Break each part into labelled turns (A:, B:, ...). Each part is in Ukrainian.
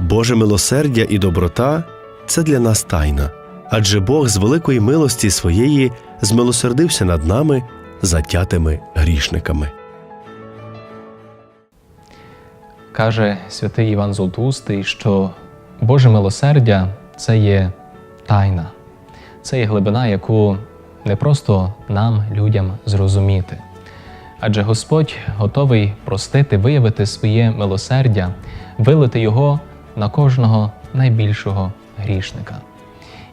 A: Боже милосердя і доброта це для нас тайна, адже Бог з великої милості своєї змилосердився над нами, затятими грішниками.
B: Каже святий Іван Золотоустий, що Боже милосердя це є тайна, це є глибина, яку не просто нам, людям, зрозуміти. Адже Господь готовий простити, виявити своє милосердя, вилити його на кожного найбільшого грішника.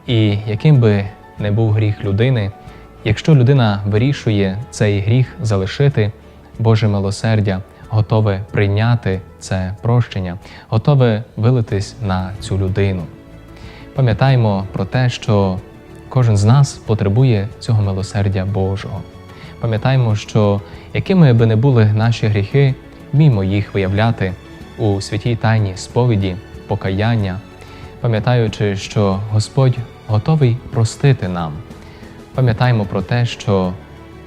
B: І яким би не був гріх людини, якщо людина вирішує цей гріх залишити, Боже милосердя готове прийняти це прощення, готове вилитись на цю людину. Пам'ятаємо про те, що кожен з нас потребує цього милосердя Божого. Пам'ятаємо, що якими би не були наші гріхи, вміємо їх виявляти у святій тайні сповіді, покаяння, пам'ятаючи, що Господь готовий простити нам. Пам'ятаємо про те, що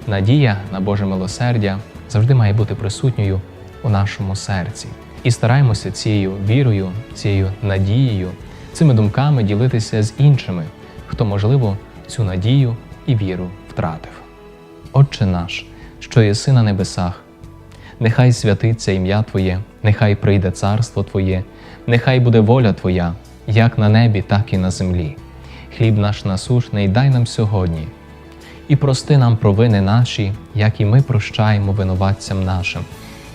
B: надія на Боже милосердя завжди має бути присутньою у нашому серці. І стараємося цією вірою, цією надією, цими думками ділитися з іншими, хто, можливо, цю надію і віру втратив. Отче наш, що єси на небесах, нехай святиться ім'я Твоє, нехай прийде царство Твоє, нехай буде воля Твоя, як на небі, так і на землі. Хліб наш насушний дай нам сьогодні, і прости нам провини наші, як і ми прощаємо винуватцям нашим,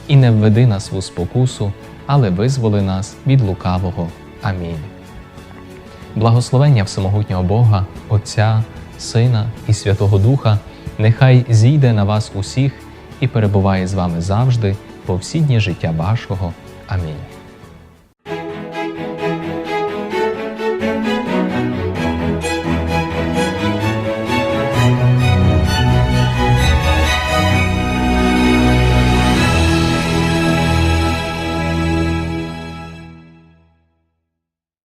B: і не введи нас в спокусу, але визволи нас від лукавого. Амінь. Благословення Всемогутнього Бога, Отця, Сина і Святого Духа, нехай зійде на вас усіх і перебуває з вами завжди по всі дні життя вашого. Амінь.